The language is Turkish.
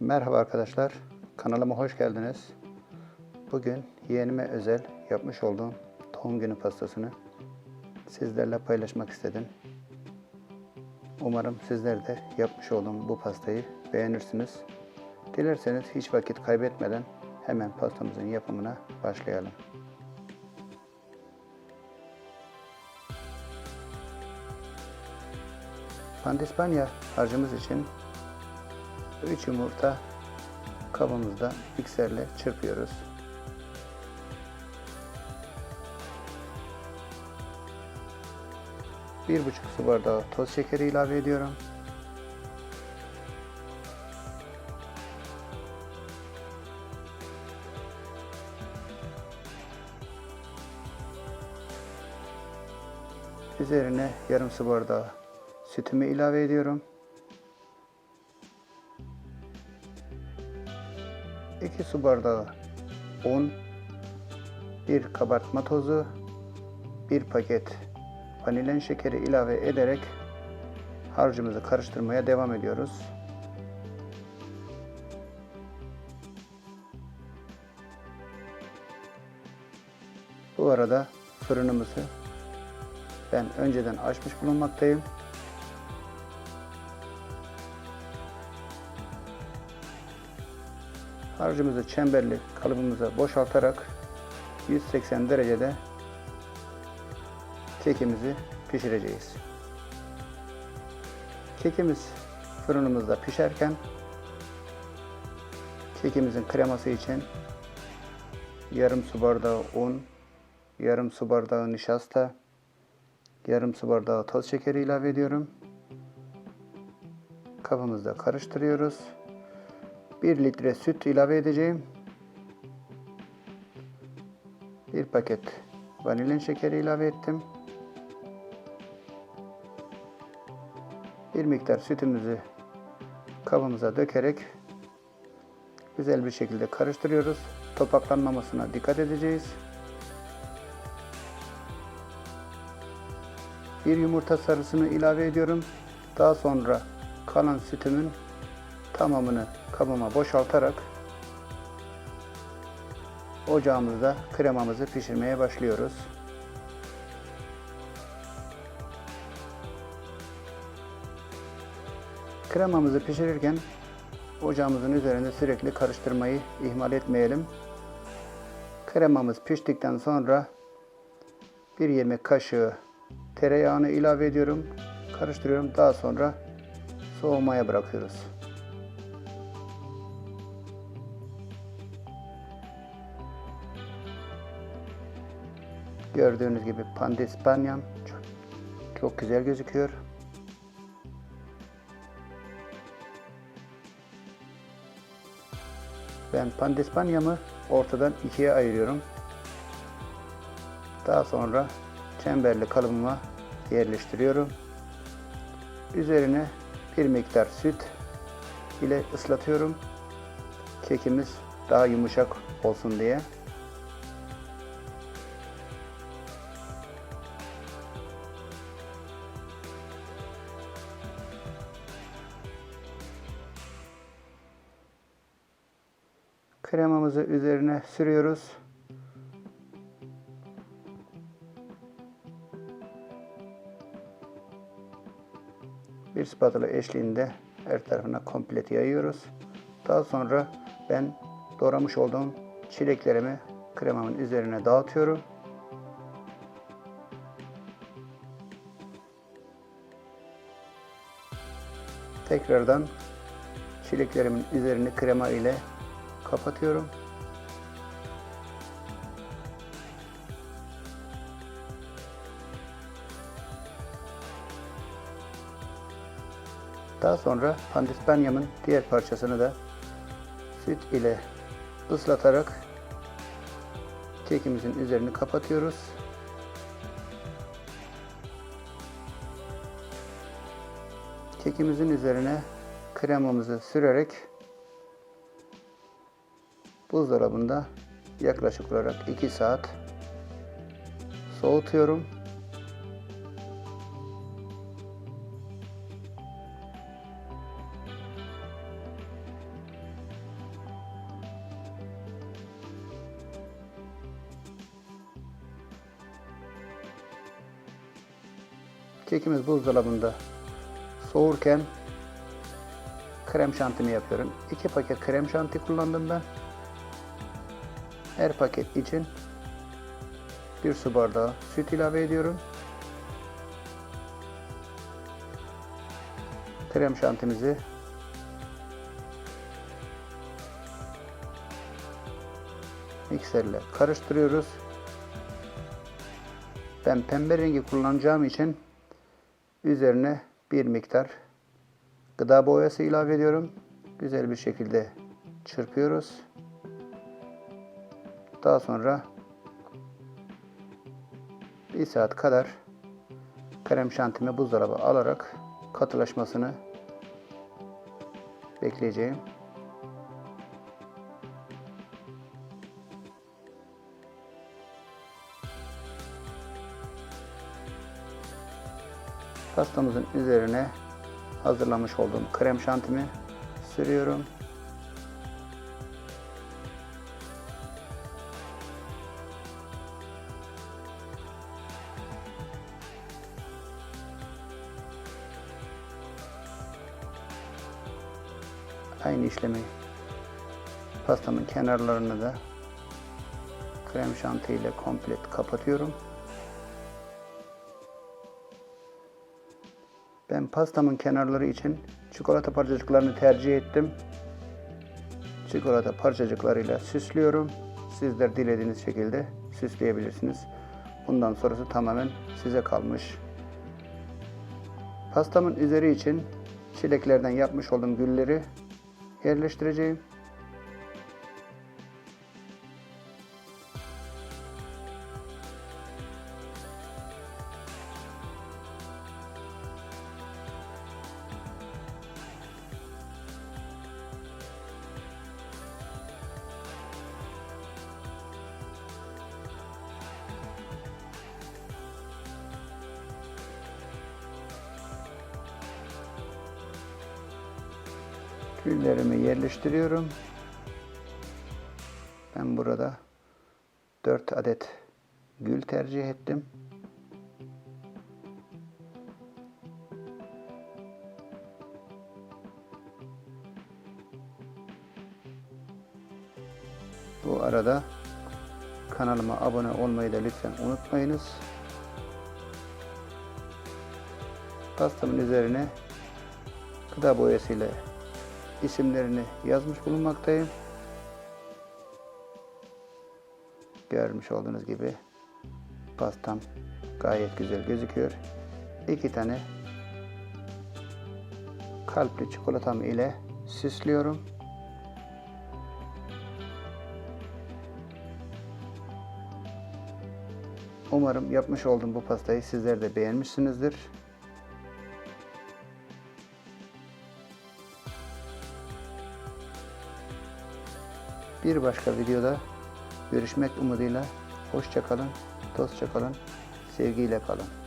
Merhaba arkadaşlar, kanalıma hoş geldiniz. Bugün yeğenime özel yapmış olduğum doğum günü pastasını sizlerle paylaşmak istedim. Umarım sizler de yapmış olduğum bu pastayı beğenirsiniz. Dilerseniz hiç vakit kaybetmeden hemen pastamızın yapımına başlayalım. Pandispanya harcımız için 3 yumurta kabımızda mikserle çırpıyoruz. Bir buçuk su bardağı toz şekeri ilave ediyorum. Üzerine yarım su bardağı sütümü ilave ediyorum. 2 su bardağı un, 1 kabartma tozu, 1 paket vanilin şekeri ilave ederek harcımızı karıştırmaya devam ediyoruz. Bu arada fırınımızı ben önceden açmış bulunmaktayım. Harcımızı çemberli kalıbımıza boşaltarak 180 derecede kekimizi pişireceğiz. Kekimiz fırınımızda pişerken kekimizin kreması için yarım su bardağı un, yarım su bardağı nişasta, yarım su bardağı toz şekeri ilave ediyorum. Kabımızda karıştırıyoruz. 1 litre süt ilave edeceğim. 1 paket vanilin şekeri ilave ettim. Bir miktar sütümüzü kabımıza dökerek güzel bir şekilde karıştırıyoruz. Topaklanmamasına dikkat edeceğiz. Bir yumurta sarısını ilave ediyorum. Daha sonra kalan sütümün tamamını kabıma boşaltarak ocağımızda kremamızı pişirmeye başlıyoruz. Kremamızı pişirirken ocağımızın üzerinde sürekli karıştırmayı ihmal etmeyelim. Kremamız piştikten sonra bir yemek kaşığı tereyağını ilave ediyorum. Karıştırıyorum. Daha sonra soğumaya bırakıyoruz. Gördüğünüz gibi pandispanyam çok, güzel gözüküyor. Ben pandispanyamı ortadan ikiye ayırıyorum. Daha sonra çemberli kalıbıma yerleştiriyorum. Üzerine bir miktar süt ile ıslatıyorum. Kekimiz daha yumuşak olsun diye. Kremamızı üzerine sürüyoruz. Bir spatula eşliğinde her tarafına komplet yayıyoruz. Daha sonra ben doğramış olduğum çileklerimi kremamın üzerine dağıtıyorum. Tekrardan çileklerimin üzerini krema ile kapatıyorum. Daha sonra pandispanyamın diğer parçasını da süt ile ıslatarak kekimizin üzerini kapatıyoruz. Kekimizin üzerine kremamızı sürerek buzdolabında yaklaşık olarak 2 saat soğutuyorum. Kekimiz buzdolabında soğurken krem şantimi yapıyorum. 2 paket krem şanti kullandım ben. Her paket için bir su bardağı süt ilave ediyorum. Krem şantimizi mikserle karıştırıyoruz. Ben pembe rengi kullanacağım için üzerine bir miktar gıda boyası ilave ediyorum. Güzel bir şekilde çırpıyoruz. Daha sonra bir saat kadar krem şantimi buzdolabı alarak katılaşmasını bekleyeceğim. Pastamızın üzerine hazırlamış olduğum krem şantimi sürüyorum. Aynı işlemi pastamın kenarlarını da krem şanti ile komplet kapatıyorum. Ben pastamın kenarları için çikolata parçacıklarını tercih ettim. Çikolata parçacıklarıyla süslüyorum. Sizler dilediğiniz şekilde süsleyebilirsiniz. Bundan sonrası tamamen size kalmış. Pastamın üzeri için çileklerden yapmış olduğum gülleri yerleştireceğim. Güllerimi yerleştiriyorum. Ben burada 4 adet gül tercih ettim. Bu arada kanalıma abone olmayı da lütfen unutmayınız. Pastamın üzerine gıda boyasıyla isimlerini yazmış bulunmaktayım. Görmüş olduğunuz gibi pastam gayet güzel gözüküyor. İki tane kalpli çikolatam ile süslüyorum. Umarım yapmış olduğum bu pastayı sizler de beğenmişsinizdir. Bir başka videoda görüşmek umuduyla hoşça kalın, dostça kalın, sevgiyle kalın.